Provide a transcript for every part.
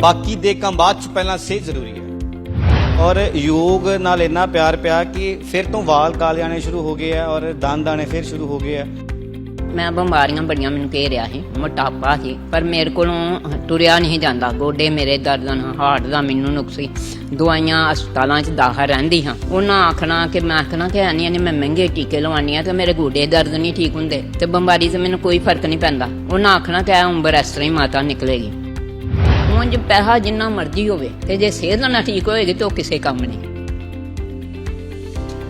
ਬਾਕੀ ਦੇ ਕੰਮ ਬਾਅਦ ਚ ਪਹਿਲਾਂ ਸਿਹਤ ਜ਼ਰੂਰੀ ਹੈ। ਔਰ ਯੋਗ ਨਾਲ ਇੰਨਾ ਪਿਆਰ ਪਿਆ ਕਿ ਫਿਰ ਤੋਂ ਵਾਲ ਕਾਲੇ ਆਣੇ ਸ਼ੁਰੂ ਹੋ ਗਏ ਆ ਔਰ ਦੰਦ ਆਣੇ ਫਿਰ ਸ਼ੁਰੂ ਹੋ ਗਏ ਆ। ਮੈਂ ਬਿਮਾਰੀਆਂ ਬੜੀਆਂ, ਮੈਨੂੰ ਘੇਰਿਆ ਸੀ, ਮੋਟਾਪਾ ਸੀ, ਪਰ ਮੇਰੇ ਕੋਲੋਂ ਤੁਰਿਆ ਨਹੀਂ ਜਾਂਦਾ। ਗੋਡੇ ਮੇਰੇ ਦਰਦ ਹਨ, ਹਾਰਟ ਦਾ ਮੈਨੂੰ ਨੁਕਸ ਸੀ। ਦਵਾਈਆਂ ਹਸਪਤਾਲਾਂ 'ਚ ਦਾਖਲ ਰਹਿੰਦੀ ਹਾਂ। ਉਹਨਾਂ ਆਖਣਾ ਕਿ, ਮੈਂ ਆਖਣਾ ਕਿ ਆਨੀਆਂ ਨੇ ਮੈਂ ਮਹਿੰਗੇ ਟੀਕੇ ਲਵਾਉਣੀ ਆ ਤੇ ਮੇਰੇ ਗੋਡੇ ਦਰਦ ਨਹੀਂ ਠੀਕ ਹੁੰਦੇ ਤੇ ਬਿਮਾਰੀ 'ਚ ਮੈਨੂੰ ਕੋਈ ਫ਼ਰਕ ਨਹੀਂ ਪੈਂਦਾ। ਉਹਨਾਂ ਆਖਣਾ ਕਿ ਇਹ ਉਮਰ ਇਸ ਤਰ੍ਹਾਂ ਹੀ ਮਾਤਾ ਨਿਕਲੇਗੀ। ਉਂਝ ਪੈਸਾ ਜਿੰਨਾ ਮਰਜ਼ੀ ਹੋਵੇ ਤੇ ਜੇ ਸਿਹਤ ਨਾ ਠੀਕ ਹੋਏਗੀ ਤਾਂ ਉਹ ਕਿਸੇ ਕੰਮ ਨਹੀਂ।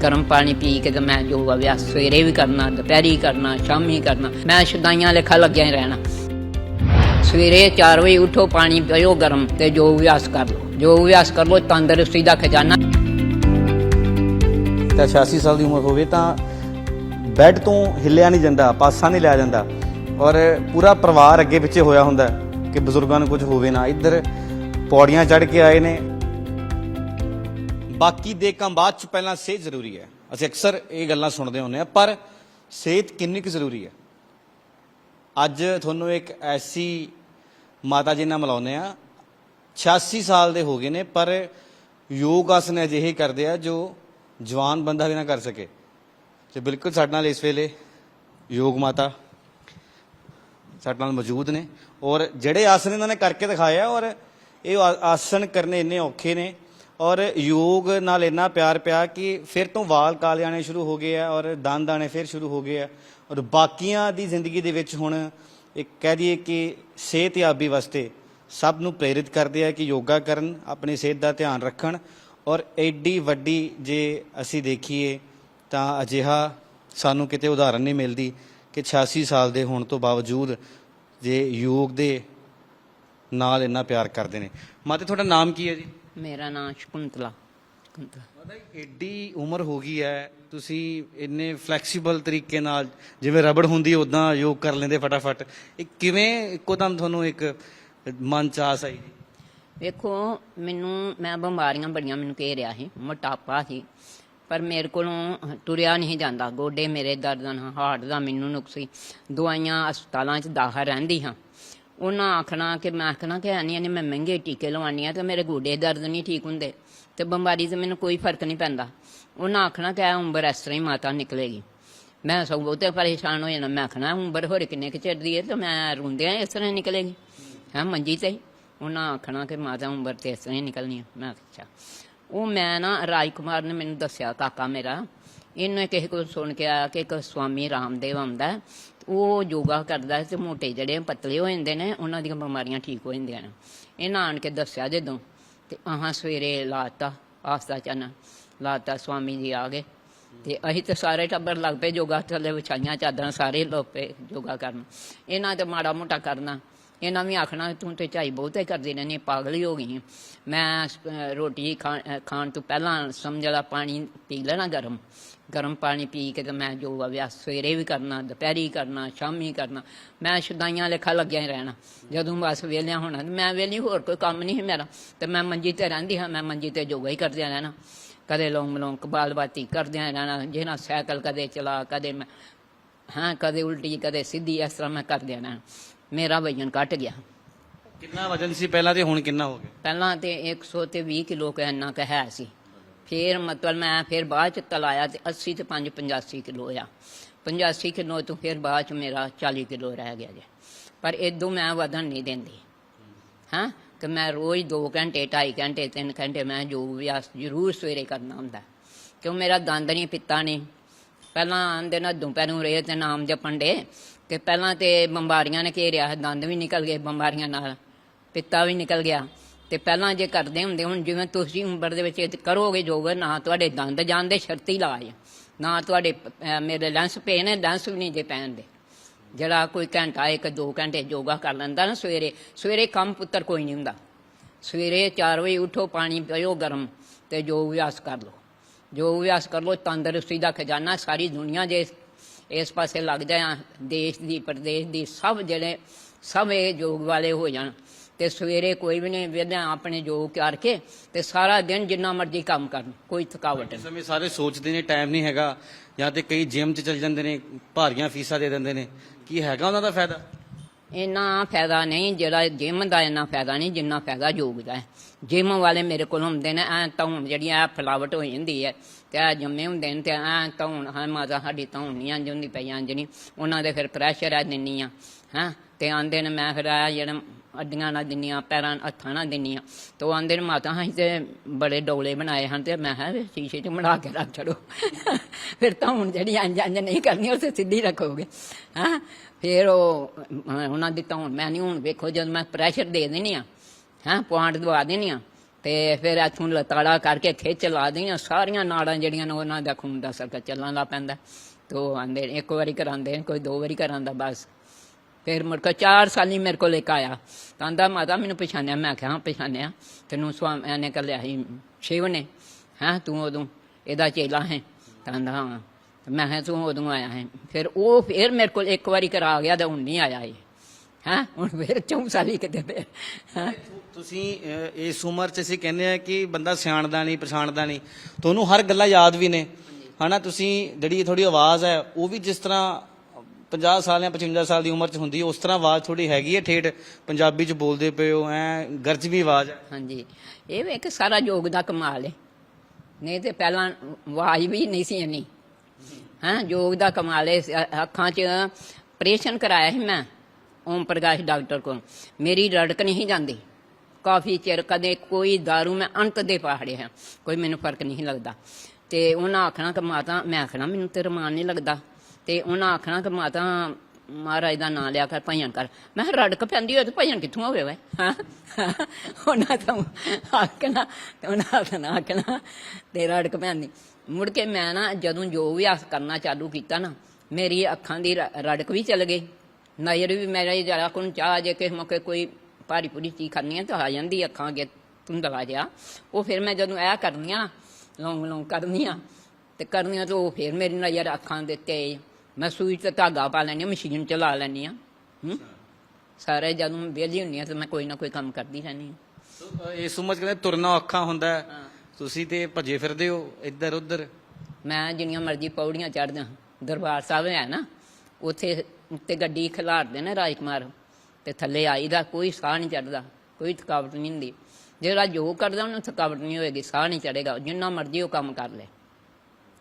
ਗਰਮ ਪਾਣੀ ਪੀ ਕੇ ਤੇ ਮੈਂ ਜੋ ਅਭਿਆਸ ਸਵੇਰੇ ਵੀ ਕਰਨਾ, ਦੁਪਹਿਰੀ ਕਰਨਾ, ਸ਼ਾਮੀ ਕਰਨਾ, ਮੈਂ ਸ਼ੁਦਾਈਆਂ ਲੇਖਾ ਲੱਗਿਆ ਹੀ ਰਹਿਣਾ। ਸਵੇਰੇ 4 ਵਜੇ ਉਠੋ, ਪਾਣੀ ਪੀਓ ਗਰਮ ਤੇ ਜੋ ਅਭਿਆਸ ਕਰ ਲਓ। ਜੋ ਅਭਿਆਸ ਕਰ ਲਓ, ਤੰਦਰੁਸਤੀ ਦਾ ਖਜ਼ਾਨਾ। ਤਾਂ 86 ਸਾਲ ਦੀ ਉਮਰ ਹੋਵੇ ਤਾਂ ਬੈੱਡ ਤੋਂ ਹਿੱਲਿਆ ਨਹੀਂ ਜਾਂਦਾ, ਪਾਸਾ ਨਹੀਂ ਲਿਆ ਜਾਂਦਾ। ਔਰ ਪੂਰਾ ਪਰਿਵਾਰ ਅੱਗੇ ਪਿੱਛੇ ਹੋਇਆ ਹੁੰਦਾ। ਕਿ ਬਜ਼ੁਰਗਾਂ ਨੂੰ ਕੁਝ ਹੋਵੇ ਨਾ। ਇੱਧਰ ਪੌੜੀਆਂ ਚੜ੍ਹ ਕੇ ਆਏ ਨੇ। ਬਾਕੀ ਦੇ ਕੰਮ ਬਾਅਦ ਚ ਪਹਿਲਾਂ ਸਿਹਤ ਜ਼ਰੂਰੀ ਹੈ। ਅਸੀਂ ਅਕਸਰ ਇਹ ਗੱਲਾਂ ਸੁਣਦੇ ਹੁੰਦੇ ਆ ਪਰ ਸਿਹਤ ਕਿੰਨੀ ਕੁ ਜ਼ਰੂਰੀ ਹੈ? ਅੱਜ ਤੁਹਾਨੂੰ ਇੱਕ ਐਸੀ ਮਾਤਾ ਜੀ ਨਾਲ ਮਿਲਾਉਂਦੇ ਆ 86 ਸਾਲ ਦੇ ਹੋ ਗਏ ਨੇ, ਪਰ ਯੋਗ ਆਸਨ ਅਜਿਹੇ ਕਰਦੇ ਆ ਜੋ ਜਵਾਨ ਬੰਦਾ ਵੀ ਨਾ ਕਰ ਸਕੇ। ਤੇ ਬਿਲਕੁਲ ਸਾਡੇ ਨਾਲ ਇਸ ਵੇਲੇ ਯੋਗ ਮਾਤਾ ਸਾਡੇ ਨਾਲ ਮੌਜੂਦ ਨੇ। ਔਰ ਜਿਹੜੇ ਆਸਨ ਇਹਨਾਂ ਨੇ ਕਰਕੇ ਦਿਖਾਇਆ ਔਰ ਇਹ ਆਸਨ ਕਰਨੇ ਇੰਨੇ ਔਖੇ ਨੇ। ਔਰ ਯੋਗ ਨਾਲ ਇੰਨਾ ਪਿਆਰ ਪਿਆ ਕਿ ਫਿਰ ਤੋਂ ਵਾਲ ਕਾਲੇ ਆਣੇ ਸ਼ੁਰੂ ਹੋ ਗਏ ਆ, ਔਰ ਦੰਦ ਆਣੇ ਫਿਰ ਸ਼ੁਰੂ ਹੋ ਗਏ ਆ। ਔਰ ਬਾਕੀਆਂ ਦੀ ਜ਼ਿੰਦਗੀ ਦੇ ਵਿੱਚ ਹੁਣ ਇੱਕ ਕਹਿ ਦਈਏ ਕਿ ਸਿਹਤਯਾਬੀ ਵਾਸਤੇ ਸਭ ਨੂੰ ਪ੍ਰੇਰਿਤ ਕਰਦੇ ਆ ਕਿ ਯੋਗਾ ਕਰਨ, ਆਪਣੀ ਸਿਹਤ ਦਾ ਧਿਆਨ ਰੱਖਣ। ਔਰ ਐਡੀ ਵੱਡੀ ਜੇ ਅਸੀਂ ਦੇਖੀਏ ਤਾਂ ਅਜਿਹਾ ਸਾਨੂੰ ਕਿਤੇ ਉਦਾਹਰਨ ਨਹੀਂ ਮਿਲਦੀ ਕਿ 86 ਸਾਲ ਦੇ ਹੋਣ ਤੋਂ ਬਾਵਜੂਦ ਜੇ ਯੋਗ ਦੇ ਨਾਲ ਇੰਨਾ ਪਿਆਰ ਕਰਦੇ ਨੇ। ਮਾਤੇ ਤੁਹਾਡਾ ਨਾਮ ਕੀ ਹੈ ਜੀ? ਮੇਰਾ ਨਾਮ ਸ਼ਕੁੰਤਲਾ। ਸ਼ਕੁੰਤਲਾ। ਮਾਤਾ ਐਡੀ ਉਮਰ ਹੋ ਗਈ ਹੈ ਤੁਸੀਂ ਇੰਨੇ ਫਲੈਕਸੀਬਲ ਤਰੀਕੇ ਨਾਲ ਜਿਵੇਂ ਰਬੜ ਹੁੰਦੀ ਉਦਾਂ ਯੋਗ ਕਰ ਲੈਂਦੇ ਫਟਾਫਟ। ਇਹ ਕਿਵੇਂ ਇੱਕੋ ਦਮ ਤੁਹਾਨੂੰ ਇੱਕ ਮਨ ਚ ਆਸ ਆਈ? ਜੀ ਵੇਖੋ ਮੈਨੂੰ ਮੈਂ ਬਿਮਾਰੀਆਂ ਬੜੀਆਂ ਮੈਨੂੰ ਘੇਰਿਆ ਸੀ ਮੋਟਾਪਾ ਸੀ। ਪਰ ਮੇਰੇ ਕੋਲੋਂ ਤੁਰਿਆ ਨਹੀਂ ਜਾਂਦਾ। ਗੋਡੇ ਮੇਰੇ ਦਰਦ ਹਨ, ਹਾਰਟ ਦਾ ਮੈਨੂੰ ਨੁਕਸ ਦਵਾਈਆਂ ਹਸਪਤਾਲਾਂ 'ਚ ਦਾਖਲ ਰਹਿੰਦੀ ਹਾਂ। ਉਹਨਾਂ ਆਖਣਾ ਕਿ ਮੈਂ ਆਖਣਾ ਕਿ ਆਨੀਆਂ ਨੇ ਮੈਂ ਮਹਿੰਗੇ ਟੀਕੇ ਲਵਾਉਣੀ ਆ ਤੇ ਮੇਰੇ ਗੋਡੇ ਦਰਦ ਨਹੀਂ ਠੀਕ ਹੁੰਦੇ ਤੇ ਬਿਮਾਰੀ 'ਚ ਮੈਨੂੰ ਕੋਈ ਫ਼ਰਕ ਨਹੀਂ ਪੈਂਦਾ। ਉਹਨਾਂ ਆਖਣਾ ਕਿ ਇਹ ਉਮਰ ਇਸ ਤਰ੍ਹਾਂ ਹੀ ਮਾਤਾ ਨਿਕਲੇਗੀ। ਮੈਂ ਸਗੋਂ ਬਹੁਤੇ ਪਰੇਸ਼ਾਨ ਹੋ ਜਾਣਾ। ਮੈਂ ਆਖਣਾ ਉਮਰ ਹੋਰ ਕਿੰਨੇ ਕੁ ਚਿਰ ਦੀ ਹੈ ਤੇ ਮੈਂ ਰੋਂਦਿਆਂ ਇਸ ਤਰ੍ਹਾਂ ਹੀ ਨਿਕਲੇਗੀ। ਹਾਂ ਮੰਜੀ ਤੇ ਉਹਨਾਂ ਆਖਣਾ ਕਿ ਮਾਤਾ ਉਮਰ ਤੇ ਇਸ ਤਰ੍ਹਾਂ ਹੀ ਨਿਕਲਣੀ ਆ ਮੈਂ ਅੱਛਾ। ਉਹ ਮੈਂ ਨਾ ਰਾਜ ਕੁਮਾਰ ਨੇ ਮੈਨੂੰ ਦੱਸਿਆ, ਕਾਕਾ ਮੇਰਾ। ਇਹਨੇ ਕਿਸੇ ਕੋਲ ਸੁਣ ਕੇ ਆਇਆ ਕਿ ਇੱਕ ਸਵਾਮੀ ਰਾਮਦੇਵ ਆਉਂਦਾ ਉਹ ਯੋਗਾ ਕਰਦਾ ਤੇ ਮੋਟੇ ਜਿਹੜੇ ਪਤਲੇ ਹੋ ਜਾਂਦੇ ਨੇ, ਉਹਨਾਂ ਦੀਆਂ ਬਿਮਾਰੀਆਂ ਠੀਕ ਹੋ ਜਾਂਦੀਆਂ ਨੇ। ਇਹਨਾਂ ਆਣ ਕੇ ਦੱਸਿਆ ਜਦੋਂ, ਤੇ ਆਹਾਂ ਸਵੇਰੇ ਲਾਤਾ, ਆਸਤਾ ਚੰਨ ਲਾਤਾ ਸਵਾਮੀ ਜੀ ਆ ਗਏ। ਤੇ ਅਸੀਂ ਤੇ ਸਾਰੇ ਟੱਬਰ ਲੱਗ ਪਏ ਯੋਗਾ ਥੱਲੇ ਵਿਛਾਈਆਂ ਚਾਦਰਾਂ, ਸਾਰੇ ਲੋਕ ਪਏ ਯੋਗਾ ਕਰਨ। ਇਹਨਾਂ ਤੇ ਮਾੜਾ ਮੋਟਾ ਕਰਨਾ। ਇਹਨਾਂ ਵੀ ਆਖਣਾ ਤੂੰ ਤੇ ਝਾਈ ਬਹੁਤੇ ਕਰਦੀ ਰਹਿੰਦੀ ਹੈ, ਪਾਗਲ ਹੀ ਹੋ ਗਈ ਮੈਂ ਅਹ, ਰੋਟੀ ਖਾ- ਖਾਣ ਤੋਂ ਪਹਿਲਾਂ ਸਮਝ ਲਾ ਪਾਣੀ ਪੀ ਲੈਣਾ ਗਰਮ। ਗਰਮ ਪਾਣੀ ਪੀ ਕੇ ਤੇ ਮੈਂ ਜੋ ਅਭਿਆਸ ਸਵੇਰੇ ਵੀ ਕਰਨਾ ਦੁਪਹਿਰੀ ਕਰਨਾ ਸ਼ਾਮੀ ਕਰਨਾ। ਮੈਂ ਸ਼ੁਦਾਈਆਂ ਲੇਖਾ ਲੱਗਿਆ ਹੀ ਰਹਿਣਾ। ਜਦੋਂ ਬਸ ਵੇਲਿਆਂ ਹੋਣਾ ਤੇ ਮੈਂ ਵੇਲੀ ਹੋਰ ਕੋਈ ਕੰਮ ਨਹੀਂ ਸੀ ਮੇਰਾ। ਤੇ ਮੈਂ ਮੰਜੀ ਤੇ ਰਹਿੰਦੀ ਹਾਂ ਮੈਂ ਮੰਜੀ ਤੇ ਯੋਗਾ ਹੀ ਕਰਦਿਆਂ ਰਹਿਣਾ। ਕਦੇ ਲੋਂਗ ਲੋਂਗ ਕਬਾਲਬਾਤੀ ਕਰਦਿਆਂ ਰਹਿਣਾ ਜਿਹਨਾਂ ਸਾਈਕਲ ਕਦੇ ਚਲਾ ਕਦੇ ਮੈਂ ਹਾਂ ਕਦੇ ਉਲਟੀ ਕਦੇ ਸਿੱਧੀ ਇਸ ਤਰ੍ਹਾਂ ਮੈਂ ਕਰਦਿਆਂ ਰਹਿਣਾ। ਮੇਰਾ ਵਜਨ ਘਟ ਗਿਆ। ਕਿੰਨਾ ਵਜਨ ਸੀ ਪਹਿਲਾਂ ਤੇ ਹੁਣ ਕਿੰਨਾ ਹੋ ਗਿਆ? ਪਹਿਲਾਂ ਤੇ 100 ਤੇ 20 ਕਿਲੋ ਕੁ ਇੰਨਾ ਕੁ ਹੈ ਸੀ। ਫਿਰ ਮਤਲਬ ਮੈਂ ਫਿਰ ਬਾਅਦ ਚ ਤਲਾਇਆ ਤੇ 80 ਤੇ 5 85 ਕਿਲੋ ਆ 85 ਕਿਲੋ ਤੋਂ ਫਿਰ ਬਾਅਦ ਚ ਮੇਰਾ 40 ਕਿਲੋ ਰਹਿ ਗਿਆ ਜੇ। ਪਰ ਇਦੋਂ ਮੈਂ ਵਧਣ ਨਹੀਂ ਦਿੰਦੀ। ਹਾਂ? ਕਿ ਮੈਂ ਰੋਜ਼ 2 ਘੰਟੇ 2.5 ਘੰਟੇ 3 ਘੰਟੇ ਮੈਂ ਜੋ ਅਭਿਆਸ ਜ਼ਰੂਰ ਸਵੇਰੇ ਕਰਨਾ ਹੁੰਦਾ। ਕਿਉਂ ਮੇਰਾ ਦੰਦ ਨਹੀਂ ਪਿੱਤਾ ਨਹੀਂ ਪਹਿਲਾਂ ਆਂਦੇ ਨਾ ਦੁਪਹਿਰੂ ਰਹੇ ਤੇ ਨਾਮ ਜਪਣ ਦੇ ਕਿ ਪਹਿਲਾਂ ਤੇ ਬਿਮਾਰੀਆਂ ਨੇ ਘੇਰਿਆ ਦੰਦ ਵੀ ਨਿਕਲ ਗਏ ਬਿਮਾਰੀਆਂ ਨਾਲ, ਪਿੱਤਾ ਵੀ ਨਿਕਲ ਗਿਆ। ਤੇ ਪਹਿਲਾਂ ਜੇ ਕਰਦੇ ਹੁੰਦੇ ਹੁਣ, ਜਿਵੇਂ ਤੁਸੀਂ ਉਮਰ ਦੇ ਵਿੱਚ ਕਰੋਗੇ ਯੋਗ ਨਾ ਤੁਹਾਡੇ ਦੰਦ ਜਾਂਦੇ ਸ਼ਰਤੀ ਲਾਜ, ਨਾ ਤੁਹਾਡੇ ਮੇਰੇ ਲੈਂਸ ਪਏ ਨੇ, ਲੈਂਸ ਵੀ ਨਹੀਂ ਜੇ ਪੈਣਦੇ ਜਿਹੜਾ ਕੋਈ ਘੰਟਾ, ਇੱਕ, ਦੋ ਘੰਟੇ ਯੋਗਾ ਕਰ ਲੈਂਦਾ ਨਾ ਸਵੇਰੇ ਸਵੇਰੇ ਕੰਮ ਪੁੱਤਰ ਕੋਈ ਨਹੀਂ ਹੁੰਦਾ। ਸਵੇਰੇ 4 ਵਜੇ ਉਠੋ, ਪਾਣੀ ਪੀਓ ਗਰਮ, ਤੇ ਯੋਗ ਅਭਿਆਸ ਕਰ ਲਓ। ਯੋਗ ਅਭਿਆਸ ਕਰ ਲਓ, ਤੰਦਰੁਸਤੀ ਦਾ ਖਜ਼ਾਨਾ ਸਾਰੀ ਦੁਨੀਆ ਜੇ ਇਸ ਪਾਸੇ ਲੱਗ ਜਾਏ ਦੇਸ਼ ਦੀ ਪ੍ਰਦੇਸ਼ ਦੀ ਸਭ ਜਿਹੜੇ ਸਭ ਇਹ ਯੋਗ ਵਾਲੇ ਹੋ ਜਾਣ। ਤੇ ਸਵੇਰੇ ਕੋਈ ਵੀ ਨਹੀਂ ਵਿਹਲਾ ਆਪਣੇ ਯੋਗ ਕਰਕੇ ਤੇ ਸਾਰਾ ਦਿਨ ਜਿੰਨਾ ਮਰਜ਼ੀ ਕੰਮ ਕਰਨ ਕੋਈ ਥਕਾਵਟ ਨਹੀਂ। ਸਮੇਂ ਸਾਰੇ ਸੋਚਦੇ ਨੇ ਟਾਈਮ ਨਹੀਂ ਹੈਗਾ ਜਾਂ ਤੇ ਕਈ ਜਿਮ 'ਚ ਚਲ ਜਾਂਦੇ ਨੇ ਭਾਰੀਆਂ ਫੀਸਾਂ ਦੇ ਦਿੰਦੇ ਨੇ। ਕੀ ਹੈਗਾ ਉਹਨਾਂ ਦਾ ਫਾਇਦਾ? ਇੰਨਾ ਫਾਇਦਾ ਨਹੀਂ, ਜਿਹੜਾ ਜਿਮ ਦਾ ਇੰਨਾ ਫਾਇਦਾ ਨਹੀਂ, ਜਿੰਨਾ ਫਾਇਦਾ ਯੋਗ ਦਾ ਹੈ। ਜਿਮ ਵਾਲੇ ਮੇਰੇ ਕੋਲ ਹੁੰਦੇ ਨੇ, ਐ ਧੌਣ ਜਿਹੜੀ ਐ ਫਲਾਵਟ ਹੋ ਜਾਂਦੀ ਹੈ ਤੇ ਐ ਜੰਮੇ ਹੁੰਦੇ ਨੇ ਤੇ ਐ ਧੌਣ ਹਾਂ ਮਾਤਾ ਸਾਡੀ ਧੌਣ ਨਹੀਂ ਅੰਜ ਹੁੰਦੀ ਪਈ ਅੰਜ ਨਹੀਂ ਉਹਨਾਂ ਦੇ ਫਿਰ ਪ੍ਰੈਸ਼ਰ ਆ ਦਿੰਨੀ ਆ, ਹਾਂ? ਤੇ ਆਂਦੇ ਨੇ ਮੈਂ ਫਿਰ ਆ ਜਿਹੜਾ ਅੱਡੀਆਂ ਨਾਲ ਦਿੰਨੀਆਂ ਪੈਰਾਂ, ਹੱਥਾਂ ਨਾਲ ਦਿੰਨੀਆਂ ਤੇ ਉਹ ਆਂਦੇ ਨੇ ਮਾਤਾ ਹਾਂ ਤੇ ਬੜੇ ਡੋਲੇ ਬਣਾਏ ਹਨ ਤੇ ਮੈਂ ਕਿਹਾ ਸ਼ੀਸ਼ੇ 'ਚ ਬਣਾ ਕੇ ਰੱਖ ਛੜੋ ਫਿਰ ਤਾਂ ਹੁਣ ਜਿਹੜੀ ਅੰਜ ਅੰਜ ਨਹੀਂ ਕਰਨੀ ਉਸੇ ਸਿੱਧੀ ਰੱਖੋਗੇ, ਹਾਂ? ਫਿਰ ਉਹ ਉਹਨਾਂ ਦੀ ਧੌਣ ਮੈਂ ਨਹੀਂ, ਹੁਣ ਵੇਖੋ ਜਦ ਮੈਂ ਪ੍ਰੈਸ਼ਰ ਦੇ ਦੇਣੀ ਆ ਹਾਂ, ਪੁਆਇੰਟ ਦਵਾ ਦੇਣੀ ਆ ਤੇ ਫਿਰ ਇੱਥੋਂ ਲਤਾੜਾ ਕਰਕੇ ਖਿੱਚ ਲਾ ਦੇਣੀ ਸਾਰੀਆਂ ਨਾੜਾਂ ਜਿਹੜੀਆਂ ਨੇ ਉਹਨਾਂ ਦਾ ਖੂਨ ਦਾ ਸਰਕਲ ਚੱਲਣ ਲੱਗ ਪੈਂਦਾ, ਤੇ ਉਹ ਆਂਦੇ ਇੱਕ ਵਾਰੀ ਕਰਾਉਂਦੇ ਨੇ, ਕੋਈ ਦੋ ਵਾਰੀ ਕਰਾਉਂਦਾ ਬਸ। ਫਿਰ ਮੁੜ ਕੇ 4 ਸਾਲੀ ਮੇਰੇ ਕੋਲ ਇੱਕ ਆਇਆ ਕਹਿੰਦਾ ਮਾਤਾ ਮੈਨੂੰ ਪਛਾਣਿਆ, ਮੈਂ ਕਿਹਾ ਹਾਂ, ਪਛਾਣਿਆ, ਤੈਨੂੰ ਸਵਾਮੀ ਨੇ ਕੱਲਿਆ ਸੀ ਸ਼ਿਵ ਨੇ, ਹਾਂ, ਤੂੰ ਉਦੋਂ, ਇਹਦਾ ਚੇਲਾ ਹੈ ਕਹਿੰਦਾ ਹਾਂ। ਮੈਂ ਕਿਹਾ ਤੂੰ ਉਦੋਂ ਆਇਆ ਹੈ। ਫਿਰ ਉਹ ਫਿਰ ਮੇਰੇ ਕੋਲ ਇੱਕ ਵਾਰੀ ਕਰਾ ਗਿਆ ਤੇ ਹੁਣ ਨਹੀਂ ਆਇਆ ਇਹ। ਹਾਂ? ਹੁਣ ਫਿਰ 4 ਸਾਲ ਹੀ ਕਿਤੇ ਹਾਂ? ਤੁਸੀਂ ਇਸ ਉਮਰ 'ਚ ਅਸੀਂ ਕਹਿੰਦੇ ਆ ਕਿ ਬੰਦਾ ਸਿਆਣਦਾ ਨਹੀਂ ਪਛਾਣਦਾ ਨਹੀਂ ਤੁਹਾਨੂੰ ਹਰ ਗੱਲਾਂ ਯਾਦ ਵੀ ਨੇ। ਹਨਾ ਤੁਸੀਂ ਜਿਹੜੀ ਤੁਹਾਡੀ ਆਵਾਜ਼ ਹੈ ਉਹ ਵੀ ਜਿਸ ਤਰ੍ਹਾਂ 50 ਸਾਲ ਜਾਂ 55 ਸਾਲ ਦੀ ਉਮਰ 'ਚ ਹੁੰਦੀ ਉਸ ਤਰ੍ਹਾਂ ਆਵਾਜ਼ ਥੋੜੀ ਹੈਗੀ ਹੈ ਠੇਠ? ਪੰਜਾਬੀ 'ਚ ਬੋਲਦੇ ਪਏ ਹੋ ਐ ਗਰਜਵੀ ਆਵਾਜ਼ ਹੈ। ਹਾਂਜੀ। ਇਹ ਵੀ ਇੱਕ ਸਾਰਾ ਯੋਗ ਦਾ ਕਮਾਲ ਹੈ। ਨਹੀਂ ਤੇ ਪਹਿਲਾਂ ਆਵਾਜ਼ ਵੀ ਨਹੀਂ ਸੀ ਇੰਨੀ। ਹਾਂ, ਯੋਗ ਦਾ ਕਮਾਲੇ ਹੈ। ਅੱਖਾਂ 'ਚ ਆਪਰੇਸ਼ਨ ਕਰਾਇਆ ਸੀ ਮੈਂ, ਓਮ ਪ੍ਰਕਾਸ਼ ਡਾਕਟਰ ਕੋਲ। ਮੇਰੀ ਰੜਕ ਨਹੀਂ ਜਾਂਦੀ। ਕਾਫੀ ਚਿਰ ਕਦੇ ਕੋਈ दारू ਮੈਂ ਅੰਤ ਦੇ ਪਹਾੜਿਆ ਕੋਈ ਮੈਨੂੰ ਫ਼ਰਕ ਨਹੀਂ ਲੱਗਦਾ। ਤੇ ਉਹਨਾਂ ਆਖਣਾ ਕਿ ਮਾਤਾ, ਮੈਂ ਆਖਣਾ ਮੈਨੂੰ ਤੇ ਰਮਾਨ ਨਹੀਂ ਲੱਗਦਾ। ਤੇ ਉਹਨਾਂ ਆਖਣਾ ਕਿ ਮਾਤਾ, ਮਹਾਰਾਜ ਦਾ ਨਾਮ ਲਿਆ ਕਰ, ਭਜਨ ਕਰ। ਮੈਂ ਕਿਹਾ, ਰੜਕ ਪੈਂਦੀ ਹੋਏ ਤੇ ਭਜਨ ਕਿੱਥੋਂ ਹੋਵੇ ਵੇ ਉਹਨਾਂ ਤਾਂ ਆਖਣਾ ਤੇ ਉਹਨਾਂ ਆਖਣਾ ਆਖਣਾ ਤੇ ਰੜਕ ਪੈਂਦੀ। ਮੁੜ ਕੇ ਮੈਂ ਨਾ ਜਦੋਂ ਜੋ ਵੀ ਆਸ ਕਰਨਾ ਚਾਲੂ ਕੀਤਾ ਨਾ ਮੇਰੀ ਅੱਖਾਂ ਦੀ ਰੜਕ ਵੀ ਚਲ ਗਈ। ਨਜ਼ਰ ਵੀ ਮੇਰਾ ਜਰਾ ਕੋਣ ਚਾਹ ਜੇ ਕਿਸੇ ਮੌਕੇ ਕੋਈ ਭਾਰੀ ਪੂਰੀ ਚੀਜ਼ ਖਾਣੀ ਹੈ ਤਾਂ ਆ ਜਾਂਦੀ ਅੱਖਾਂ ਅੱਗੇ ਧੁੰਦਲਾ ਜਿਹਾ। ਉਹ ਫਿਰ ਮੈਂ ਜਦੋਂ ਇਹ ਕਰਨੀਆਂ ਲੌਂਗ ਲੌਂਗ ਕਰਨੀਆਂ ਤੇ ਕਰਨੀਆਂ ਤਾਂ ਉਹ ਫਿਰ ਮੇਰੀ ਨਜ਼ਰ ਅੱਖਾਂ ਦੇ ਤੇ ਮੈਂ ਸੂਈ ਤੇ ਧਾਗਾ ਪਾ ਲੈਣੀ ਮਸ਼ੀਨ ਚਲਾ ਲੈਣੀ ਆ। ਸਾਰੇ ਜਦੋਂ ਵਿਹਲੀ ਹੁੰਨੀ ਆ ਤੇ ਮੈਂ ਕੋਈ ਨਾ ਕੋਈ ਕੰਮ ਕਰਦੀ ਸੋ, ਅਹ, ਇਸ ਉਮਰ 'ਚ ਕਹਿੰਦੇ ਤੁਰਨਾ ਔਖਾ ਹੁੰਦਾ। ਤੁਸੀਂ ਤੇ ਭੱਜੇ ਫਿਰਦੇ ਹੋ ਇੱਧਰ ਉੱਧਰ? ਮੈਂ ਜਿੰਨੀਆਂ ਮਰਜ਼ੀ ਪੌੜੀਆਂ ਚੜਦਾ ਦਰਬਾਰ ਸਾਹਿਬ ਹੈ ਨਾ, ਉੱਥੇ ਉੱਤੇ ਗੱਡੀ ਖਿਲਾਰਦੇ ਨੇ ਰਾਜਕੁਮਾਰ। ਤੇ ਥੱਲੇ ਆਈਦਾ, ਕੋਈ ਸਾਹ ਨਹੀਂ ਚੜਦਾ ਕੋਈ ਥਕਾਵਟ ਨਹੀਂ ਹੁੰਦੀ। ਜਿਹੜਾ ਜੋ ਕਰਦਾ, ਉਹਨੂੰ ਥਕਾਵਟ ਨਹੀਂ ਹੋਏਗੀ, ਸਾਹ ਨਹੀਂ ਚੜੇਗਾ ਜਿੰਨਾ ਮਰਜ਼ੀ ਉਹ ਕੰਮ ਕਰ ਲੇ।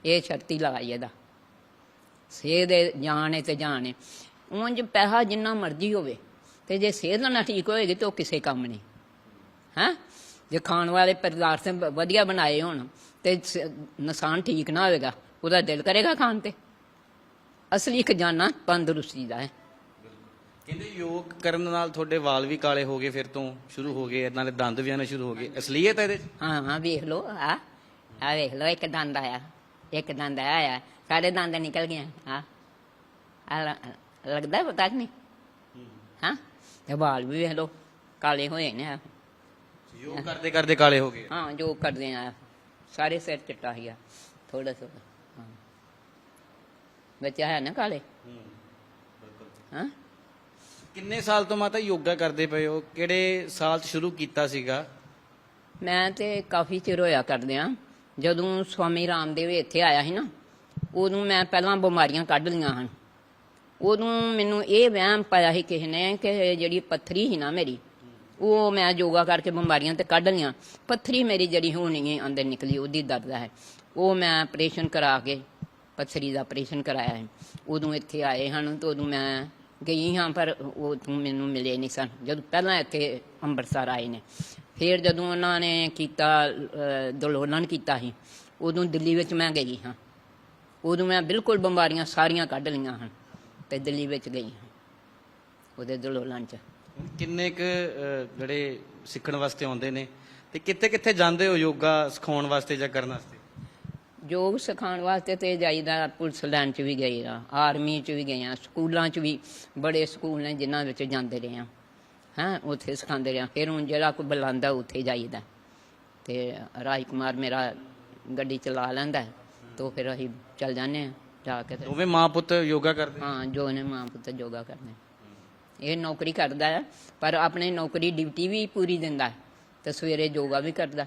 ਇਹ ਸ਼ਰਤੀ ਲਗਾਈ ਇਹਦਾ। ਸਿਹਤ ਦੇ ਜਾਣੇ ਤੇ ਜਾਣੇ ਉਂਝ ਪੈਸਾ ਜਿੰਨਾ ਮਰਜ਼ੀ ਹੋਵੇ, ਤੇ ਜੇ ਸਿਹਤ ਨਾ ਠੀਕ ਹੋਏਗੀ, ਤਾਂ ਉਹ ਕਿਸੇ ਕੰਮ ਨਹੀਂ। ਹੈਂ? ਜੇ ਖਾਣ ਵਾਲੇ ਪਦਾਰਥ ਵਧੀਆ ਬਣਾਏ ਹੋਣ ਤੇ ਨੁਕਸਾਨ ਠੀਕ ਨਾ ਹੋਵੇਗਾ ਉਹਦਾ ਦਿਲ ਕਰੇਗਾ ਖਾਣ ਤੇ। ਅਸਲੀ ਖਜ਼ਾਨਾ ਤੰਦਰੁਸਤੀ ਦਾ ਹੈ। ਕਹਿੰਦੇ ਯੋਗ ਕਰਨ ਨਾਲ ਤੁਹਾਡੇ ਵਾਲ ਵੀ ਕਾਲੇ ਹੋ ਗਏ ਫਿਰ ਤੋਂ ਸ਼ੁਰੂ ਹੋ ਗਏ ਨਾਲੇ ਦੰਦ ਵੀ ਆਉਣੇ ਸ਼ੁਰੂ ਹੋ ਗਏ। ਅਸਲੀਅਤ ਹੈ ਇਹਦੇ 'ਚ? ਹਾਂ ਹਾਂ ਵੇਖ ਲਓ ਆ ਆ ਵੇਖ ਲਓ ਇੱਕ ਦੰਦ ਆਇਆ ਇੱਕ ਦੰਦ ਆਇਆ ਸਾਰੇ ਦੰਦ ਨਿਕਲ ਗਏ ਆ। ਲੱਗਦਾ ਪਤਾ ਨਹੀਂ? ਹਾਂ ਤੇ ਵਾਲ ਵੀ ਵੇਖ ਲਓ ਕਾਲੇ ਹੋਏ ਨੇ ਆ। ਯੋਗ ਕਰਦੇ ਕਰਦੇ ਕਾਲੇ ਹੋ ਗਏ। ਹਾਂ ਜੋ ਕਰਦੇ ਆ ਸਾਰੇ ਸਿਰ ਚਿੱਟਾ ਹੀ ਆ ਥੋੜਾ ਥੋੜਾ ਹਾਂ। ਬੱਚਾ ਹੈ ਨਾ ਕਾਲੇ? ਹਾਂ ਕਿੰਨੇ ਸਾਲ ਤੋਂ ਮਾਤਾ ਯੋਗਾ ਕਰਦੇ ਪਏ ਹੋ? ਕਿਹੜੇ ਸਾਲ 'ਚ ਸ਼ੁਰੂ ਕੀਤਾ ਸੀਗਾ? ਮੈਂ ਤੇ ਕਾਫੀ ਚਿਰ ਹੋਇਆ ਕਰਦਿਆਂ ਜਦੋਂ ਸਵਾਮੀ ਰਾਮਦੇਵ ਇੱਥੇ ਆਇਆ ਸੀ ਨਾ ਉਦੋਂ ਮੈਂ ਪਹਿਲਾਂ ਬਿਮਾਰੀਆਂ ਕੱਢ ਲਈਆਂ ਹਨ। ਉਦੋਂ ਮੈਨੂੰ ਇਹ ਵਹਿਮ ਪਾਇਆ ਸੀ ਕਿਸੇ ਨੇ ਕਿ ਜਿਹੜੀ ਪੱਥਰੀ ਸੀ ਨਾ ਮੇਰੀ ਉਹ ਮੈਂ ਯੋਗਾ ਕਰਕੇ ਬਿਮਾਰੀਆਂ ਤੇ ਕੱਢ ਲਈਆਂ। ਪੱਥਰੀ ਮੇਰੀ ਜਿਹੜੀ ਹੋਣੀ ਹੈ ਅੰਦਰ ਨਿਕਲੀ ਉਹਦੀ ਦਰਦ ਹੈ। ਉਹ ਮੈਂ ਆਪਰੇਸ਼ਨ ਕਰਾ ਕੇ ਪੱਥਰੀ ਦਾ ਆਪਰੇਸ਼ਨ ਕਰਾਇਆ ਹੈ। ਉਦੋਂ ਇੱਥੇ ਆਏ ਹਨ ਤੇ ਉਦੋਂ ਮੈਂ ਗਈ ਹਾਂ ਪਰ ਉਹ ਤੂੰ ਮੈਨੂੰ ਮਿਲੇ ਨਹੀਂ ਸਨ। ਜਦੋਂ ਪਹਿਲਾਂ ਇੱਥੇ ਅੰਮ੍ਰਿਤਸਰ ਆਏ ਨੇ। ਫਿਰ ਜਦੋਂ ਉਹਨਾਂ ਨੇ ਕੀਤਾ ਅਹ, ਦਲੋਲਨ ਕੀਤਾ ਸੀ ਉਦੋਂ ਦਿੱਲੀ ਵਿੱਚ ਮੈਂ ਗਈ ਹਾਂ। ਉਦੋਂ ਮੈਂ ਬਿਲਕੁਲ ਬਿਮਾਰੀਆਂ ਸਾਰੀਆਂ ਕੱਢ ਲਈਆਂ ਹਨ ਤੇ ਦਿੱਲੀ ਵਿੱਚ ਗਈ ਹਾਂ ਉਹਦੇ ਦਲੋਲਨ ਚ। ਕਿੰਨੇ ਕੁ ਜਿਹੜੇ ਸਿੱਖਣ ਵਾਸਤੇ ਆਉਂਦੇ ਨੇ ਤੇ ਕਿੱਥੇ ਕਿੱਥੇ ਜਾਂਦੇ ਹੋ ਯੋਗਾ ਸਿਖਾਉਣ ਵਾਸਤੇ ਜਾਂ ਕਰਨ ਵਾਸਤੇ? ਯੋਗ ਸਿਖਾਉਣ ਵਾਸਤੇ ਤੇ ਜਾਈਦਾ ਪੁਲਿਸ ਲਾਈਨ ਚ ਵੀ ਗਏ ਆ ਆਰਮੀ ਚ ਵੀ ਗਏ ਆ ਸਕੂਲਾਂ ਚ ਵੀ ਬੜੇ ਸਕੂਲ ਨੇ ਜਿਨ੍ਹਾਂ ਵਿੱਚ ਜਾਂਦੇ ਰਹੇ ਆ। ਹਾਂ ਉੱਥੇ ਸਿਖਾਉਂਦੇ ਰਹੇ ਆ। ਫਿਰ ਹੁਣ ਜਿਹੜਾ ਕੋਈ ਬੁਲਾਉਂਦਾ ਉੱਥੇ ਜਾਈਦਾ। ਤੇ ਰਾਜ ਕੁਮਾਰ ਮੇਰਾ ਗੱਡੀ ਚਲਾ ਲੈਂਦਾ ਤੇ ਫਿਰ ਅਸੀਂ ਚੱਲ ਜਾਂਦੇ ਆ ਜਾ ਕੇ ਤੇ ਦੋਵੇਂ ਮਾਂ ਪੁੱਤ ਯੋਗਾ ਕਰਦੇ? ਹਾਂ ਜੋ ਨੇ ਮਾਂ ਪੁੱਤ ਯੋਗਾ ਕਰਨੇ ਇਹ ਨੌਕਰੀ ਕਰਦਾ ਹੈ ਪਰ ਆਪਣੇ ਨੌਕਰੀ ਡਿਊਟੀ ਵੀ ਪੂਰੀ ਦਿੰਦਾ ਤੇ ਸਵੇਰੇ ਯੋਗਾ ਵੀ ਕਰਦਾ।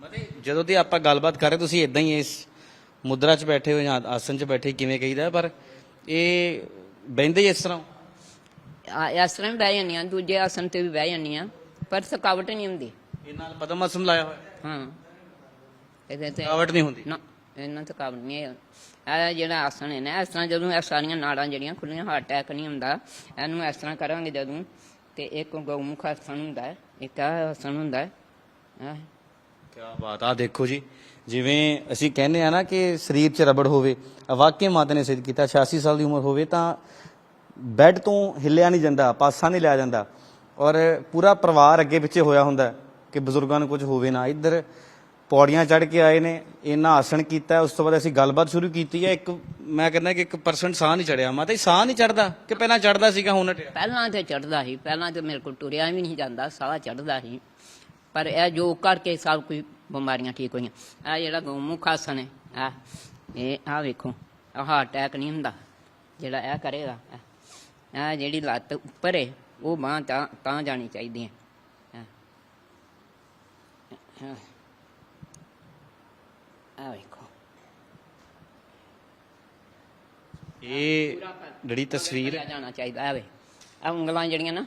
ਮਤਲਬ ਜਦੋਂ ਦੀ ਆਪਾਂ ਗੱਲਬਾਤ ਕਰ ਰਹੇ ਤੁਸੀਂ ਇਦਾਂ ਹੀ ਇਸ ਮੁਦਰਾ 'ਚ ਬੈਠੇ ਹੋ ਜਾਂ ਆਸਨ 'ਚ ਬੈਠੇ ਕਿਵੇਂ ਕਹੀਦਾ ਪਰ ਇਹ ਬਹਿੰਦੇ ਹੀ ਇਸ ਤਰ੍ਹਾਂ? ਆ ਇਸ ਤਰ੍ਹਾਂ ਵੀ ਬਹਿ ਜਾਂਦੀਆਂ ਦੂਜੇ ਆਸਨ ਤੇ ਵੀ ਬਹਿ ਜਾਂਦੀਆਂ ਪਰ ਥਕਾਵਟ ਨਹੀਂ ਹੁੰਦੀ। ਇਹ ਨਾਲ ਪਦਮ ਆਸਨ ਲਾਇਆ ਹੋਇਆ? ਹਾਂ। ਇਹਦੇ ਤੇ ਥਕਾਵਟ ਨਹੀਂ ਹੁੰਦੀ? ਨਾ। ਇਹਨਾਂ ਥਕਾਵਟ ਨਹੀਂ ਹੈ ਇਹ ਜਿਹੜਾ ਆਸਣ ਹੈ ਨਾ, ਇਸ ਤਰ੍ਹਾਂ ਜਦੋਂ ਇਹ ਸਾਰੀਆਂ ਨਾੜਾਂ ਜਿਹੜੀਆਂ ਖੁੱਲੀਆਂ ਹਾਰਟ ਅਟੈਕ ਨਹੀਂ ਹੁੰਦਾ, ਇਹਨੂੰ ਇਸ ਤਰ੍ਹਾਂ ਕਰਾਂਗੇ ਜਦੋਂ ਤੇ ਇੱਕ ਗਊਮੁਖ ਆਸਣ ਹੁੰਦਾ ਹੈ, ਇੱਕ ਆਸਣ ਹੁੰਦਾ ਹੈ। ਆਹ ਕੀ ਬਾਤ ਆ, ਦੇਖੋ ਜੀ, ਜਿਵੇਂ ਅਸੀਂ ਕਹਿੰਦੇ ਆ ਨਾ ਕਿ ਸਰੀਰ 'ਚ ਰਬੜ ਹੋਵੇ ਆਹ ਵਾਕਈ ਮਾਤਾ ਨੇ ਸਿੱਧ ਕੀਤਾ 86 ਸਾਲ ਦੀ ਉਮਰ ਹੋਵੇ ਤਾਂ ਬੈੱਡ ਤੋਂ ਹਿੱਲਿਆ ਨਹੀਂ ਜਾਂਦਾ, ਪਾਸਾ ਨਹੀਂ ਲਿਆ ਜਾਂਦਾ। ਔਰ ਪੂਰਾ ਪਰਿਵਾਰ ਅੱਗੇ ਪਿੱਛੇ ਹੋਇਆ ਹੁੰਦਾ ਕਿ ਬਜ਼ੁਰਗਾਂ ਨੂੰ ਕੁਝ ਹੋਵੇ ਨਾ। ਇੱਧਰ ਪੌੜੀਆਂ ਚੜ੍ਹ ਕੇ ਆਏ ਨੇ ਇਹਨਾਂ ਆਸਣ ਕੀਤਾ, ਉਸ ਤੋਂ ਬਾਅਦ ਅਸੀਂ ਗੱਲਬਾਤ ਸ਼ੁਰੂ ਕੀਤੀ ਹੈ, ਇੱਕ ਮੈਂ ਕਹਿੰਦਾ ਕਿ 1% ਸਾਹ ਨਹੀਂ ਚੜਿਆ। ਮਾਤਾ ਜੀ, ਸਾਹ ਨਹੀਂ ਚੜਦਾ? ਕਿ ਪਹਿਲਾਂ ਚੜਦਾ ਸੀਗਾ, ਹੁਣ ਹਟਿਆ ਪਹਿਲਾਂ ਤੇ ਚੜਦਾ ਸੀ, ਪਹਿਲਾਂ ਤੇ ਮੇਰੇ ਕੋਲ ਟੁਰਿਆ ਵੀ ਨਹੀਂ ਜਾਂਦਾ, ਸਾਹ ਚੜਦਾ ਸੀ। ਪਰ ਇਹ ਜੋ ਕਰਕੇ ਸਭ ਕੋਈ ਬਿਮਾਰੀਆਂ ਠੀਕ ਹੋਈਆਂ। ਇਹ ਜਿਹੜਾ ਗਊਮੁਖ ਆਸਣ ਹੈ ਆ ਇਹ ਆ ਵੇਖੋ, ਆਹ ਹਾਰਟ ਅਟੈਕ ਨਹੀਂ ਹੁੰਦਾ, ਜਿਹੜਾ ਇਹ ਕਰੇਗਾ ਇਹ ਜਿਹੜੀ ਲੱਤ ਉੱਪਰ ਹੈ, ਉਹ ਬਾਂਹ ਤਾਂ ਜਾਣੀ ਚਾਹੀਦੀ ਹੈ ਆ ਵੇਖੋ ਇਹ ਜਿਹੜੀ ਤਸਵੀਰ ਫੜਿਆ ਜਾਣਾ ਚਾਹੀਦਾ ਹੈ ਵੇ ਆ ਉਂਗਲਾਂ ਜਿਹੜੀਆਂ ਨਾ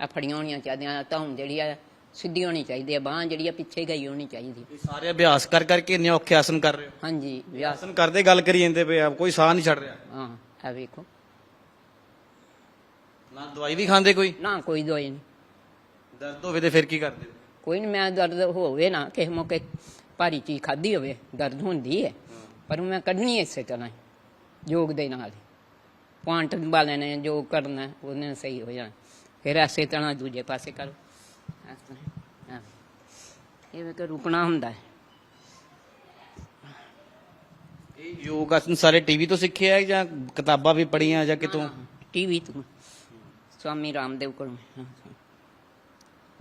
ਆ ਫੜੀਆਂ ਹੋਣੀਆਂ ਚਾਹੀਦੀਆਂ ਧੌਣ ਜਿਹੜੀ ਆ ਸਿੱਧੀ ਹੋਣੀ ਚਾਹੀਦੀ ਹੈ ਬਾਹ ਜਿਹੜੀ ਆ ਪਿੱਛੇ ਗਈ ਹੋਣੀ ਚਾਹੀਦੀ। ਇਹ ਸਾਰੇ ਅਭਿਆਸ ਕਰ ਕਰਕੇ ਇੰਨੇ ਔਖੇ ਆਸਨ ਕਰ ਰਹੇ ਹੋ? ਹਾਂਜੀ ਆਸਨ ਕਰਦੇ ਗੱਲ ਕਰੀ ਜਾਂਦੇ ਪਏ ਆ ਕੋਈ ਸਾਹ ਨਹੀਂ ਛੱਡ ਰਿਹਾ। ਹਾਂ ਆ ਵੇਖੋ। ਨਾ ਦਵਾਈ ਵੀ ਖਾਂਦੇ ਕੋਈ? ਨਾ ਕੋਈ ਦੋਈ ਨਹੀਂ। ਦਰਦ ਹੋਵੇ ਤੇ ਫਿਰ ਕੀ ਕਰਦੇ? ਹੋ ਕੋਈ ਨਹੀਂ ਮੈਂ ਦਰਦ ਹੋਵੇ ਨਾ ਕਿਸੇ ਮੌਕੇ ਭਾਰੀ ਚੀਜ਼ ਖਾਧੀ ਹੋਵੇ ਦਰਦ ਹੁੰਦੀ ਹੈ। ਪਰ ਮੈਂ ਕੱਢਣੀ ਇਸੇ ਤਰ੍ਹਾਂ ਹੀ, ਯੋਗ ਦੇ ਨਾਲ ਹੀ। ਪੁਆਇੰਟ ਵਾਲੇ ਨੇ ਜੋ ਕਰਨਾ ਹੈ, ਉਹਨੇ ਸਹੀ ਹੋ ਜਾਣਾ। ਫਿਰ ਐਸੇ ਤਰ੍ਹਾਂ ਦੂਜੇ ਪਾਸੇ ਕਰੋ। ਹਾਂ। ਇਹ ਵੇ ਕਿ ਰੁਕਣਾ ਹੁੰਦਾ ਹੈ। ਇਹ ਯੋਗ ਆਸਨ ਸਾਰੇ ਟੀਵੀ ਤੋਂ ਸਿੱਖੇ ਆ ਜਾਂ ਕਿਤਾਬਾਂ ਵੀ ਪੜ੍ਹੀਆਂ ਜਾਂ ਕਿਤੋਂ? ਟੀਵੀ ਤੋਂ। ਸਵਾਮੀ ਰਾਮਦੇਵ ਕੋਲੋਂ। ਹਾਂ।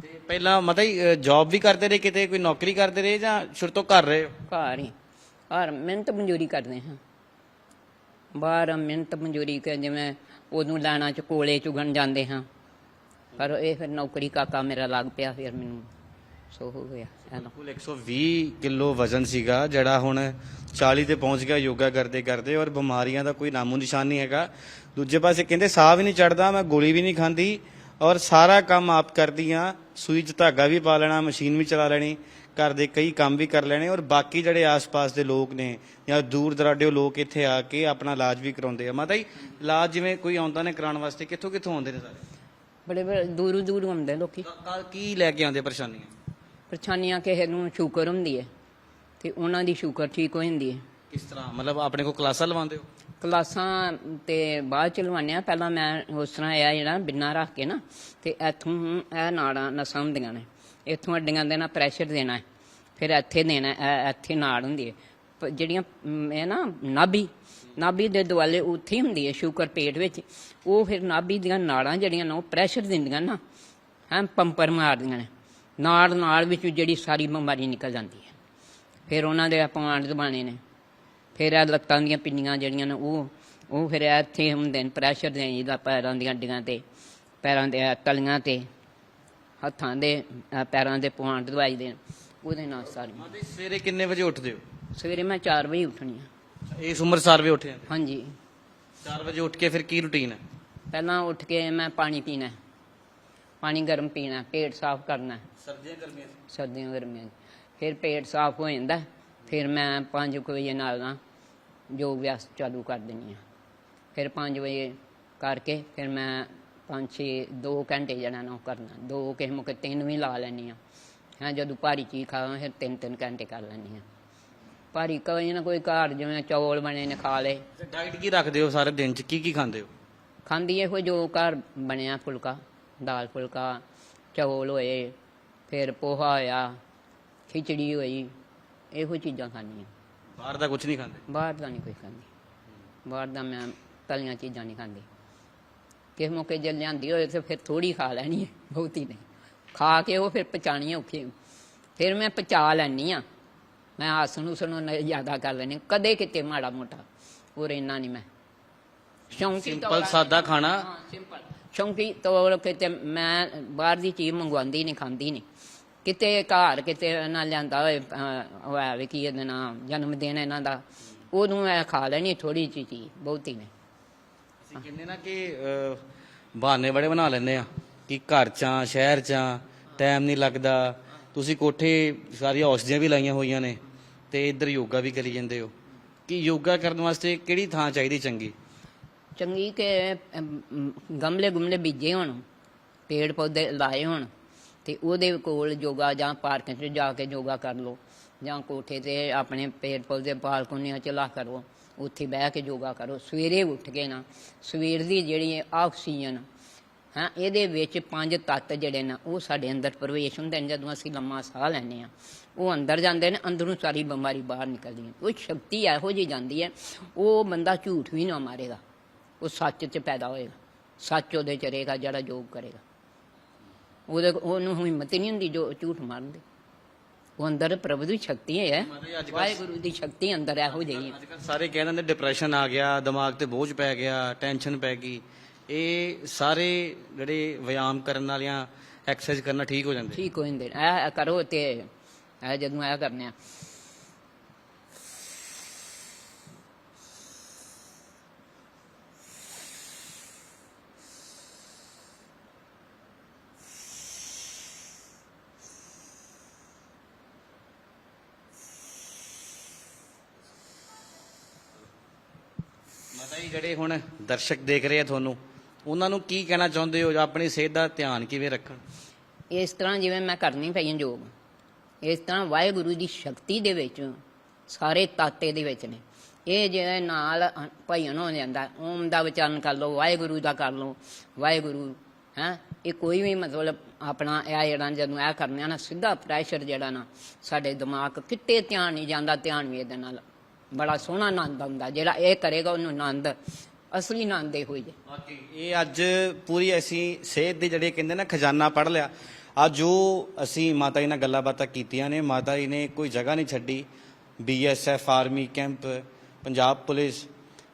ਤੇ ਪਹਿਲਾਂ ਮਤਲਬ ਜੌਬ ਵੀ ਕਰਦੇ ਰਹੇ ਕਿਤੇ ਕੋਈ ਨੌਕਰੀ ਕਰਦੇ ਰਹੇ ਜਾਂ ਸ਼ੁਰੂ ਤੋਂ ਕਰ ਰਹੇ ਹੋ? ਘਰ ਹੀ। ਘਰ ਮਿਹਨਤ ਮਜ਼ਦੂਰੀ ਕਰਦੇ ਹਾਂ। ਬਾਹਰ ਮਿਹਨਤ ਮਜ਼ਦੂਰੀ ਕਰ ਜਿਵੇਂ ਉਦੋਂ ਲਾਣਾ ਚ ਕੋਲੇ ਚੁਗਣ ਜਾਂਦੇ ਹਾਂ। ਪਰ ਇਹ ਫਿਰ ਨੌਕਰੀ ਕਾਕਾ ਮੇਰਾ ਲੱਗ ਪਿਆ, ਫਿਰ ਮੈਨੂੰ ਸੋ ਹੋ ਗਿਆ। ਐਨਾ। 120 ਕਿਲੋ ਵਜ਼ਨ ਸੀਗਾ, ਜਿਹੜਾ ਹੁਣ 40 ਤੇ ਪਹੁੰਚ ਗਿਆ ਯੋਗਾ ਕਰਦੇ ਕਰਦੇ, ਔਰ ਬਿਮਾਰੀਆਂ ਦਾ ਕੋਈ ਨਾਮੋ ਨਿਸ਼ਾਨ ਨਹੀਂ ਹੈਗਾ। ਦੂਜੇ ਪਾਸੇ ਕਹਿੰਦੇ, ਸਾਹ ਵੀ ਨਹੀਂ ਚੜਦਾ, ਮੈਂ ਗੋਲੀ ਵੀ ਨਹੀਂ ਖਾਂਦੀ, ਔਰ ਸਾਰਾ ਕੰਮ ਆਪ ਕਰਦੀ ਆ ਸੂਈ 'ਚ ਧਾਗਾ ਵੀ ਪਾ ਲੈਣਾ, ਮਸ਼ੀਨ ਵੀ ਚਲਾ ਲੈਣੀ। ਘਰ ਦੇ ਕਈ ਕੰਮ ਵੀ ਕਰ ਲੈਣੇ ਔਰ ਬਾਕੀ ਜਿਹੜੇ ਆਸ-ਪਾਸ ਦੇ ਲੋਕ ਨੇ ਜਾਂ ਦੂਰ ਦਰਾਡੇ ਲੋਕ ਇੱਥੇ ਆ ਕੇ ਆਪਣਾ ਇਲਾਜ ਵੀ ਕਰਾਉਂਦੇ ਆ। ਮਾਤਾ ਜੀ ਇਲਾਜ ਜਿਵੇਂ ਕੋਈ ਆਉਂਦਾ ਨੇ ਕਰਾਉਣ ਵਾਸਤੇ ਕਿੱਥੋਂ ਕਿੱਥੋਂ ਆਉਂਦੇ ਨੇ ਸਾਰੇ? ਬੜੇ ਬੜੇ ਦੂਰੋਂ ਦੂਰ ਆਉਂਦੇ ਲੋਕੀ। ਕਾ- ਕਾ- ਕੀ ਲੈ ਕੇ ਆਉਂਦੇ ਪਰੇਸ਼ਾਨੀਆਂ? ਪਰੇਸ਼ਾਨੀਆਂ ਕਿਸੇ ਨੂੰ ਸ਼ੂਗਰ ਹੁੰਦੀ ਹੈ ਤੇ ਉਹਨਾਂ ਦੀ ਸ਼ੂਗਰ ਠੀਕ ਹੋ ਜਾਂਦੀ ਹੈ। ਕਿਸ ਤਰ੍ਹਾਂ? ਮਤਲਬ ਆਪਣੇ ਕੋਲ ਕਲਾਸਾਂ ਲਵਾਉਂਦੇ ਹੋ? ਕਲਾਸਾਂ ਤੇ ਬਾਅਦ ਚ ਲਵਾਉਂਦੇ ਆ ਪਹਿਲਾਂ ਮੈਂ ਉਸ ਤਰ੍ਹਾਂ ਇਹ ਜਿਹੜਾ ਬਿਨਾ ਰੱਖ ਕੇ ਨਾ ਤੇ ਇੱਥੋਂ ਇਹ ਨਾੜਾਂ ਨਸਾਂ ਹੁੰਦੀਆਂ ਨੇ। ਇੱਥੋਂ ਅੱਡੀਆਂ ਦੇ ਨਾਲ ਪ੍ਰੈਸ਼ਰ ਦੇਣਾ ਫਿਰ ਇੱਥੇ ਦੇਣਾ ਹੈ, ਇੱਥੇ ਨਾੜ ਹੁੰਦੀ ਹੈ। ਪ- ਜਿਹੜੀਆਂ ਇਹ ਨਾ ਨਾਭੀ ਨਾਭੀ ਦੇ ਦੁਆਲੇ ਉੱਥੇ ਹੀ ਹੁੰਦੀ ਹੈ ਸ਼ੂਗਰ ਪੇਟ ਵਿੱਚ। ਉਹ ਫਿਰ ਨਾਭੀ ਦੀਆਂ ਨਾੜਾਂ ਜਿਹੜੀਆਂ ਨੇ ਉਹ ਪ੍ਰੈਸ਼ਰ ਦਿੰਦੀਆਂ ਨਾ ਹਾਂ ਪੰਪਰ ਮਾਰਦੀਆਂ ਨੇ। ਨਾੜ ਨਾੜ ਵਿੱਚ ਜਿਹੜੀ ਸਾਰੀ ਬਿਮਾਰੀ ਨਿਕਲ ਜਾਂਦੀ ਹੈ। ਫਿਰ ਉਹਨਾਂ ਦੇ ਪੁਆਇੰਟ ਦਬਾਣੇ ਨੇ। ਫਿਰ ਇਹ ਲੱਤਾਂ ਦੀਆਂ ਪਿੰਨੀਆਂ ਜਿਹੜੀਆਂ ਨੇ ਉਹ ਉਹ ਫਿਰ ਇੱਥੇ ਹੁੰਦੇ ਨੇ ਪ੍ਰੈਸ਼ਰ ਦੇ ਜਿਹਦਾ ਪੈਰਾਂ ਦੀਆਂ ਅੱਡੀਆਂ ਤੇ ਪੈਰਾਂ ਦੇ ਤਲੀਆਂ ਤੇ। ਹੱਥਾਂ ਦੇ ਪੈਰਾਂ ਦੇ ਪੁਆਇੰਟ ਦਵਾਈ ਦੇ ਉਹਦੇ ਨਾਲ ਸਾਰੀ। ਮਾਤਾ ਜੀ ਸਵੇਰੇ ਕਿੰਨੇ ਵਜੇ ਉੱਠਦੇ ਹੋ? ਸਵੇਰੇ ਮੈਂ 4 ਵਜੇ ਉੱਠਣੀ ਆ। ਇਸ ਉਮਰ ਸਾਰ ਵੀ ਉੱਠ ਹਾਂਜੀ। 4 ਵਜੇ ਉੱਠ ਕੇ ਫਿਰ ਕੀ ਰੁਟੀਨ ਹੈ? ਪਹਿਲਾਂ ਉੱਠ ਕੇ ਮੈਂ ਪਾਣੀ ਪੀਣਾ ਹੈ। ਪਾਣੀ ਗਰਮ ਪੀਣਾ ਹੈ, ਪੇਟ ਸਾਫ਼ ਕਰਨਾ ਹੈ, ਸਰਦੀਆਂ ਗਰਮੀਆਂ ਸਰਦੀਆਂ ਗਰਮੀਆਂ 'ਚ। ਫਿਰ ਪੇਟ ਸਾਫ਼ ਹੋ ਜਾਂਦਾ ਹੈ, ਫਿਰ ਮੈਂ 5 ਵਜੇ ਨਾਲ ਨਾ ਯੋਗ ਅਭਿਆਸ ਚਾਲੂ ਕਰ ਦਿੰਦੀ ਹਾਂ। ਫਿਰ 5 ਵਜੇ ਕਰਕੇ ਫਿਰ ਮੈਂ 5-6 2 ਘੰਟੇ ਜਿਹੜਾ ਨਾ ਕਰਨਾ। ਦੋ ਕਿਸੇ ਮੁਕੇ ਤਿੰਨ ਵੀ ਲਾ ਲੈਣੀ ਆ ਹਾਂ ਜਦੋਂ ਭਾਰੀ ਚੀਜ਼ ਖਾਵਾਂ ਫਿਰ ਤਿੰਨ ਤਿੰਨ ਘੰਟੇ ਕਰ ਲੈਣੀ ਆ ਭਾਰੀ ਕੋਈ ਨਾ ਕੋਈ ਘਰ ਜਿਵੇਂ ਚੌਲ ਬਣੇ ਨੇ ਖਾ ਤੇ ਡਾਈਟ ਕੀ ਰੱਖਦੇ ਹੋ ਸਾਰੇ ਦਿਨ ਚ? ਕੀ ਕੀ ਖਾਂਦੇ ਹੋ? ਖਾਂਦੀ ਇਹੋ ਜੋ ਘਰ ਬਣਿਆ ਫੁਲਕਾ ਦਾਲ ਫੁਲਕਾ ਚੌਲ ਹੋਏ ਫਿਰ ਪੋਹਾ ਹੋਇਆ ਖਿਚੜੀ ਹੋਈ ਇਹੋ ਚੀਜ਼ਾਂ ਖਾਂਦੀਆਂ ਬਾਹਰ ਦਾ ਕੁਝ ਨਹੀਂ ਖਾਂਦੇ? ਬਾਹਰ ਦਾ ਨਹੀਂ ਕੋਈ ਖਾਂਦੀ। ਬਾਹਰ ਦਾ ਮੈਂ ਤਲੀਆਂ ਚੀਜ਼ਾਂ ਨਹੀਂ ਖਾਂਦੀ। ਕਿਸੇ ਮੌਕੇ ਜੇ ਲਿਆਂਦੀ ਹੋਏ ਤੇ ਫਿਰ ਥੋੜੀ ਖਾ ਲੈਣੀ ਹੈ ਬਹੁਤੀ ਨਹੀਂ। ਖਾ ਕੇ ਉਹ ਫਿਰ ਪਚਾਣੀ ਔਖੀ ਫਿਰ ਮੈਂ ਪਚਾ ਲੈਣੀ ਆ ਮੈਂ ਆਸਣ ਉਸਣ ਜ਼ਿਆਦਾ ਕਰ ਲੈਣੀ ਕਦੇ ਕਿਤੇ ਮਾੜਾ ਮੋਟਾ। ਹੋਰ ਇੰਨਾ ਨਹੀਂ ਮੈਂ। ਸ਼ੌਂਕੀ ਸਿੰਪਲ ਸਾਦਾ ਖਾਣਾ। ਸਿੰਪਲ ਸ਼ੌਂਕੀ ਤੌਰ ਕਿਤੇ ਮੈਂ ਬਾਹਰ ਦੀ ਚੀਜ਼ ਮੰਗਵਾਉਂਦੀ ਨਹੀਂ ਖਾਂਦੀ ਨਹੀਂ। ਕਿਤੇ ਘਰ ਕਿਤੇ ਨਾ ਲਿਆਂਦਾ ਹੋਏ ਹੋਇਆ ਵੀ ਕੀ ਇਹਦੇ ਨਾਲ ਜਨਮ ਦਿਨ ਇਹਨਾਂ ਦਾ। ਉਹਨੂੰ ਮੈਂ ਖਾ ਲੈਣੀ ਥੋੜੀ ਜਿਹੀ ਚੀਜ਼ ਬਹੁਤੀ ਨਹੀਂ। ਅਸੀਂ ਕਹਿੰਦੇ ਨਾ ਕਿ ਅਹ, ਬਹਾਨੇ ਬੜੇ ਬਣਾ ਲੈਂਦੇ ਆ ਕਿ ਘਰ ਚਾਂ ਸ਼ਹਿਰ ਚਾਂ ਟਾਈਮ ਨਹੀਂ ਲੱਗਦਾ। ਤੁਸੀਂ ਕੋਠੇ ਸਾਰੀਆਂ ਔਸ਼ਧੀਆਂ ਵੀ ਲਾਈਆਂ ਹੋਈਆਂ ਨੇ ਤੇ ਇੱਧਰ ਯੋਗਾ ਵੀ ਕਰੀ ਜਾਂਦੇ ਹੋ। ਕਿ ਯੋਗਾ ਕਰਨ ਵਾਸਤੇ ਕਿਹੜੀ ਥਾਂ ਚਾਹੀਦੀ ਚੰਗੀ? ਚੰਗੀ ਕਿ ਅਮ, ਗਮਲੇ ਗੁਮਲੇ ਬੀਜੇ ਹੋਣ ਪੇੜ ਪੌਦੇ ਲਾਏ ਹੋਣ ਤੇ ਉਹਦੇ ਕੋਲ ਯੋਗਾ ਜਾਂ ਪਾਰਕ 'ਚ ਜਾ ਕੇ ਯੋਗਾ ਕਰ ਲਓ ਜਾਂ ਕੋਠੇ ਤੇ ਆਪਣੇ ਪੇੜ ਪੌਦੇ ਬਾਲਕੋਨੀਆਂ 'ਚ ਲਾ ਕਰੋ। ਉੱਥੇ ਬਹਿ ਕੇ ਯੋਗਾ ਕਰੋ। ਸਵੇਰੇ ਉੱਠ ਕੇ ਨਾ, ਸਵੇਰ ਦੀ ਜਿਹੜੀ ਆਕਸੀਜਨ, ਹਾਂ, ਇਹਦੇ ਵਿੱਚ ਪੰਜ ਤੱਤ ਜਿਹੜੇ ਨੇ, ਉਹ ਸਾਡੇ ਅੰਦਰ ਪ੍ਰਵੇਸ਼ ਹੁੰਦੇ ਨੇ। ਜਦੋਂ ਅਸੀਂ ਲੰਮਾ ਸਾਹ ਲੈਂਦੇ ਆ ਉਹ ਅੰਦਰ ਜਾਂਦੇ ਨੇ, ਅੰਦਰੋਂ ਸਾਰੀ ਬਿਮਾਰੀ ਬਾਹਰ ਨਿਕਲਦੀ ਹੈ। ਉਹ ਸ਼ਕਤੀ ਇਹੋ ਜਿਹੀ ਜਾਂਦੀ ਹੈ, ਉਹ ਬੰਦਾ ਝੂਠ ਵੀ ਨਾ ਮਾਰੇਗਾ। ਉਹ ਸੱਚ 'ਚ ਪੈਦਾ ਹੋਏਗਾ। ਸੱਚ ਉਹਦੇ ਚ ਰਹੇਗਾ ਜਿਹੜਾ ਯੋਗ ਕਰੇਗਾ। ਉਹਦੇ ਉਹਨੂੰ ਹਿੰਮਤ ਹੀ ਨਹੀਂ ਹੁੰਦੀ ਜੋ ਝੂਠ ਮਾਰਨ ਦੀ। ਉਹ ਅੰਦਰ ਪ੍ਰਭੂ ਦੀ ਸ਼ਕਤੀ ਹੈ। ਵਾਹਿਗੁਰੂ ਦੀ ਸ਼ਕਤੀ ਅੰਦਰ ਇਹੋ ਜਿਹੀ ਹੈ। ਸਾਰੇ ਕਹਿ ਦਿੰਦੇ ਡਿਪਰੈਸ਼ਨ ਆ ਗਿਆ ਦਿਮਾਗ ਤੇ ਬੋਝ ਪੈ ਗਿਆ ਟੈਨਸ਼ਨ ਪੈ ਗਈ। ਇਹ ਸਾਰੇ ਜਿਹੜੇ ਵਿਆਮ ਕਰਨ ਵਾਲੀਆਂ ਐਕਸਰਸਾਈਜ਼ ਕਰਨਾ ਠੀਕ ਹੋ ਜਾਂਦੇ ਠੀਕ ਹੋ ਜਾਂਦੇ ਨੇ। ਇਹ ਕਰੋ ਤੇ ਇਹ ਜਦੋਂ ਇਹ ਕਰਨੇ ਆ। ਜਿਹੜੇ ਹੁਣ ਦਰਸ਼ਕ ਦੇਖ ਰਹੇ ਆ ਤੁਹਾਨੂੰ, ਉਹਨਾਂ ਨੂੰ ਕੀ ਕਹਿਣਾ ਚਾਹੁੰਦੇ ਹੋ? ਜਾਂ ਆਪਣੀ ਸਿਹਤ ਦਾ ਧਿਆਨ ਕਿਵੇਂ ਰੱਖਣ? ਇਸ ਤਰ੍ਹਾਂ ਜਿਵੇਂ ਮੈਂ ਕਰਨੀ ਪਈ ਹਾਂ ਯੋਗ ਇਸ ਤਰ੍ਹਾਂ ਵਾਹਿਗੁਰੂ ਦੀ ਸ਼ਕਤੀ ਦੇ ਵਿੱਚ ਸਾਰੇ ਤਾਤੇ ਦੇ ਵਿੱਚ ਨੇ। ਇਹ ਜਿਹੜੇ ਨਾਲ ਭਜਨ ਹੋ ਜਾਂਦਾ ਓਮ ਦਾ ਉਚਾਰਨ ਕਰ ਲਓ, ਵਾਹਿਗੁਰੂ ਦਾ ਕਰ ਲਓ, ਵਾਹਿਗੁਰੂ, ਹੈ? ਇਹ ਕੋਈ ਵੀ ਮਤਲਬ ਆਪਣਾ ਇਹ ਜਿਹੜਾ ਜਦੋਂ ਇਹ ਕਰਨੇ ਆ ਨਾ, ਸਿੱਧਾ ਪ੍ਰੈਸ਼ਰ ਜਿਹੜਾ ਨਾ ਸਾਡੇ ਦਿਮਾਗ ਕਿਤੇ ਧਿਆਨ ਨਹੀਂ ਜਾਂਦਾ, ਧਿਆਨ ਵੀ ਇਹਦੇ ਨਾਲ। ਬੜਾ ਸੋਹਣਾ ਆਨੰਦ ਆਉਂਦਾ, ਜਿਹੜਾ ਇਹ ਕਰੇਗਾ ਉਹਨੂੰ ਆਨੰਦ, ਅਸਲੀ ਆਨੰਦ ਇਹ ਹੋਈ ਜੇ ਇਹ ਅੱਜ ਪੂਰੀ ਅਸੀਂ ਸਿਹਤ ਦੇ ਜਿਹੜੇ ਕਹਿੰਦੇ ਨਾ, ਖਜ਼ਾਨਾ ਪੜ ਲਿਆ। ਆ ਜੋ ਅਸੀਂ ਮਾਤਾ ਜੀ ਨਾਲ ਗੱਲਾਂ ਬਾਤਾਂ ਕੀਤੀਆਂ ਨੇ, ਮਾਤਾ ਜੀ ਨੇ ਕੋਈ ਜਗ੍ਹਾ ਨਹੀਂ ਛੱਡੀ। BSF army camp, Punjab police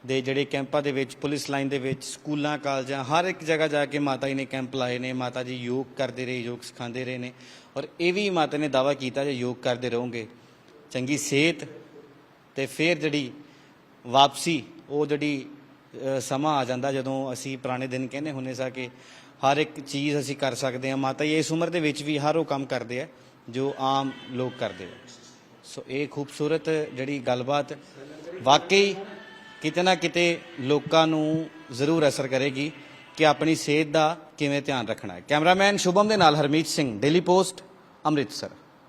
ਦੇ ਜਿਹੜੇ ਕੈਂਪਾਂ ਦੇ ਵਿੱਚ, ਪੁਲਿਸ ਲਾਈਨ ਦੇ ਵਿੱਚ, ਸਕੂਲਾਂ, ਕਾਲਜਾਂ, ਹਰ ਇੱਕ ਜਗ੍ਹਾ ਜਾ ਕੇ ਮਾਤਾ ਜੀ ਨੇ ਕੈਂਪ ਲਾਏ ਨੇ। ਮਾਤਾ ਜੀ ਯੋਗ ਕਰਦੇ ਰਹੇ, ਯੋਗ ਸਿਖਾਉਂਦੇ ਰਹੇ ਨੇ। ਔਰ ਇਹ ਵੀ ਮਾਤਾ ਨੇ ਦਾਵਾ ਕੀਤਾ ਜੇ ਯੋਗ ਕਰਦੇ ਰਹੋਗੇ। ਚੰਗੀ ਸਿਹਤ ਤੇ ਫਿਰ ਜਿਹੜੀ ਵਾਪਸੀ, ਉਹ ਜਿਹੜੀ ਸਮਾਂ ਆ ਜਾਂਦਾ ਜਦੋਂ ਅਸੀਂ ਪੁਰਾਣੇ ਦਿਨ ਕਹਿੰਦੇ ਹੁੰਦੇ ਸਾਂ ਕਿ ਹਰ ਇੱਕ ਚੀਜ਼ ਅਸੀਂ ਕਰ ਸਕਦੇ ਹਾਂ। ਮਾਤਾ ਜੀ, ਇਸ ਉਮਰ ਦੇ ਵਿੱਚ ਵੀ ਹਰ ਉਹ ਕੰਮ ਕਰਦੇ ਆ ਜੋ ਆਮ ਲੋਕ ਕਰਦੇ ਆ। ਸੋ ਇਹ ਖੂਬਸੂਰਤ ਜਿਹੜੀ ਗੱਲਬਾਤ ਵਾਕਈ ਕਿਤੇ ਨਾ ਕਿਤੇ ਲੋਕਾਂ ਨੂੰ ਜ਼ਰੂਰ ਅਸਰ ਕਰੇਗੀ ਕਿ ਆਪਣੀ ਸਿਹਤ ਦਾ ਕਿਵੇਂ ਧਿਆਨ ਰੱਖਣਾ ਹੈ। ਕੈਮਰਾਮੈਨ ਸ਼ੁਭਮ ਦੇ ਨਾਲ ਹਰਮੀਤ ਸਿੰਘ, ਡੇਲੀ ਪੋਸਟ, ਅੰਮ੍ਰਿਤਸਰ।